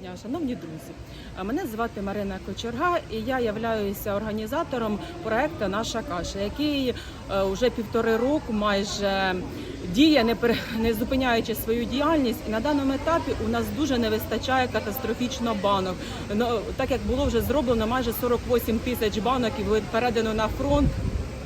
Дня, шановні друзі, мене звати Марина Кочерга, і я являюся організатором проекту Наша каша, який е, вже півтори року майже діє, не зупиняючи свою діяльність. І на даному етапі у нас дуже не вистачає катастрофічно банок. Ну, так як було вже зроблено майже 48 тисяч банок і передано на фронт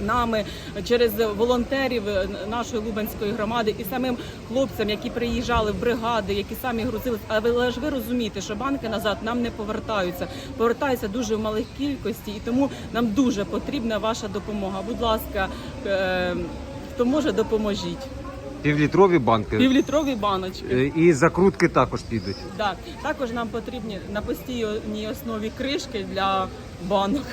нами через волонтерів е, нашої Лубенської громади і самим хлопцям, які приїжджали в бригади, які самі грузили. Але ж ви розумієте, що банки назад нам не повертаються, повертаються дуже в малих кількості, і тому нам дуже потрібна ваша допомога. Будь ласка, е, хто може, допоможіть. Півлітрові банки Півлітрові баночки. Е, і закрутки також підуть. Да. Також нам потрібні на постійній основі кришки для банок.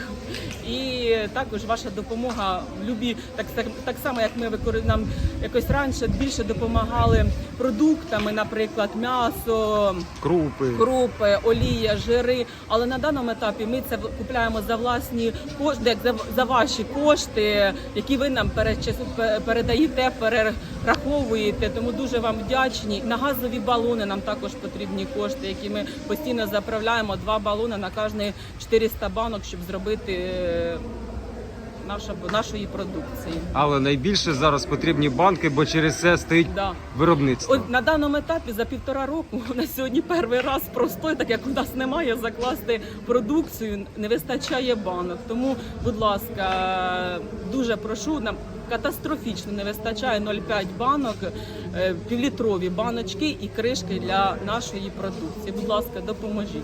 І також ваша допомога в любі, так, так, так само як ми нам якось раніше більше допомагали продуктами, наприклад, м'ясо, Крупи. крупи, олія, жири. Але на даному етапі ми це купуємо за власні кошти, як за, за ваші кошти, які ви нам передаєте, перераховуєте. Тому дуже вам вдячні. На газові балони нам також потрібні кошти, які ми постійно заправляємо. Два балони на кожні 400 банок, щоб зробити е, наша, нашої продукції. Але найбільше зараз потрібні банки, бо через це стоїть Да. виробництво. От на даному етапі за півтора року у нас сьогодні перший раз простой, так як у нас немає закласти продукцію, не вистачає банок. Тому, будь ласка, дуже прошу нам. Катастрофічно не вистачає 0,5 банок, е, півлітрові баночки і кришки для нашої продукції. Будь ласка, допоможіть.